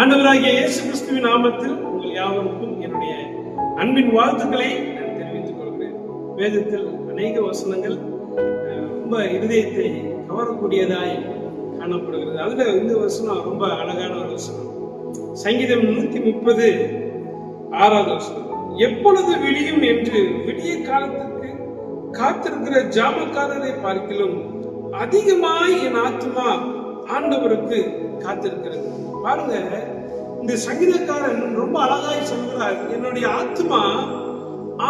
ஆண்டவராகிய இயேசு கிறிஸ்துவின் நாமத்தில் உங்கள் யாவருக்கும் என்னுடைய அன்பின் வாழ்த்துக்களை நான் தெரிவித்துக் கொள்கிறேன். வேதத்தில் அநேக வசனங்கள் ரொம்ப இருதயத்தை கவரக்கூடியதாய் காணப்படுகிறது. அதுல இந்த வசனம் ரொம்ப அழகான ஒரு வசனம். சங்கீதம் நூத்தி முப்பது ஆறாவது வசனம். எப்பொழுது விடியும் என்று விடிய காலத்துக்கு காத்திருக்கிற ஜாமக்காரரை பார்க்கிலும் அதிகமாய் என் ஆத்மா ஆண்டவருக்கு காத்திருக்கிறது. பாருங்க இந்த சங்கீதக்காரன் ரொம்ப அழகாய் சொல்கிறார் என்னுடைய ஆத்மா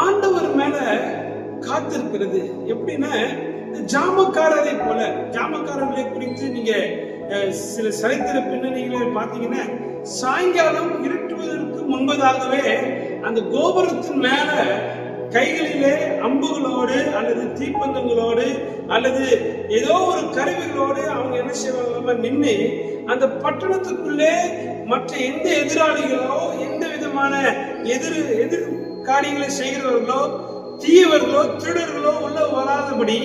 ஆண்டவர் மேல காத்திருக்கிறது. எப்படின்னா இந்த ஜாமக்காரரை போல ஜாமக்காரர்களை குறித்து நீங்க சில சரித்திர பின்னணிகளை பார்த்தீங்கன்னா சாயங்காலம் இருட்டுவதற்கு முன்பதாகவே அந்த கோபுரத்தின் மேல கைகளிலே அம்புகளோடு அல்லது தீப்பந்தங்களோடு அல்லது ஏதோ ஒரு கருவிகளோடு அவங்க என்ன செய்வாங்க நின்று அந்த பட்டணத்துக்குள்ளே மற்ற எந்த எதிராளிகளோ எந்த விதமான எதிர் எதிர் காரியங்களை செய்கிறவர்களோ தீயவர்களோ திருடர்களோ உள்ள வராதபடி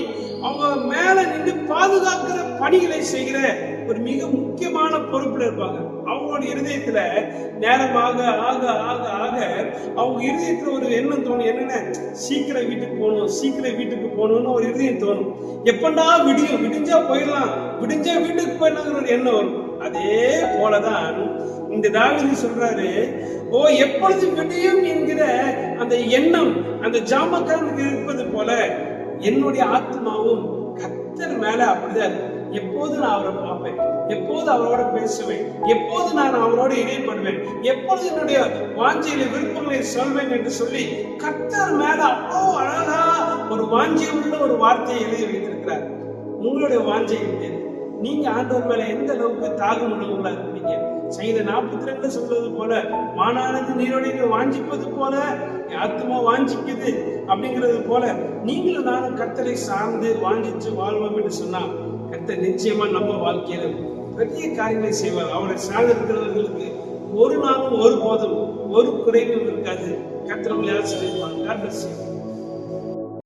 அவங்க மேல நின்று பாதுகாக்கிற பணிகளை செய்கிற ஒரு மிக முக்கியமான பொறுப்புல இருப்பாங்க. அவங்களோட இருதயத்துல நேரமாக ஆக ஆக ஆக அவங்க இருதயத்துல ஒரு எண்ணம் தோணும். என்னென்ன? சீக்கிரம் வீட்டுக்கு போகணும் சீக்கிரம் வீட்டுக்கு போகணும்னு ஒரு இருதயம் தோணும். எப்பண்டா விடியும்? விடிஞ்சா போயிடலாம். விடிஞ்சா வீட்டுக்கு போயிடலாங்கிற ஒரு எண்ணம் வரும். அதே போலதான் இந்த தாவிதி சொல்றாரு ஓ எப்பொழுது விடியும் என்கிற அந்த எண்ணம் அந்த ஜாமக்காரனுக்கு இருப்பது போல என்னுடைய ஆத்மாவும் கத்தர் மேல அப்படிதான் இருக்கு. எப்போது நான் அவரை பார்ப்பேன்? எப்போது அவரோட பேசுவேன்? எப்போது நான் அவரோட இணைப்படுவேன் எப்போது என்னுடைய வாஞ்சையில விருப்பங்களை சொல்வேன் என்று சொல்லி கத்தர் மேல அவ்வளோ அழகா ஒரு வாஞ்சியம் உள்ள ஒரு வார்த்தையை எழுதி வைத்திருக்கிறார். உங்களுடைய வாஞ்சை நீங்க ஆண்டவர் மேல எந்த அளவுக்கு தாகம் உள்ளவங்களா இருக்கிறீங்க சங்கீத நாற்பத்தி ரெண்டுல சொல்றது போல மானானது நீரோடைய வாஞ்சிப்பது போல ஆத்மா வாஞ்சிக்குது அப்படிங்கிறது போல நீங்களும் நானும் கத்தரை சார்ந்து வாஞ்சிச்சு வாழ்வோம் என்று சொன்னா கத்த நிச்சயமா நம்ம வாழ்க்கையில பெரிய காரியங்களை செய்வார். அவரை சார்ந்து ஒரு நாளும் ஒரு போதும் ஒரு குறைவும் இருக்காது. கர்த்தர் உங்களை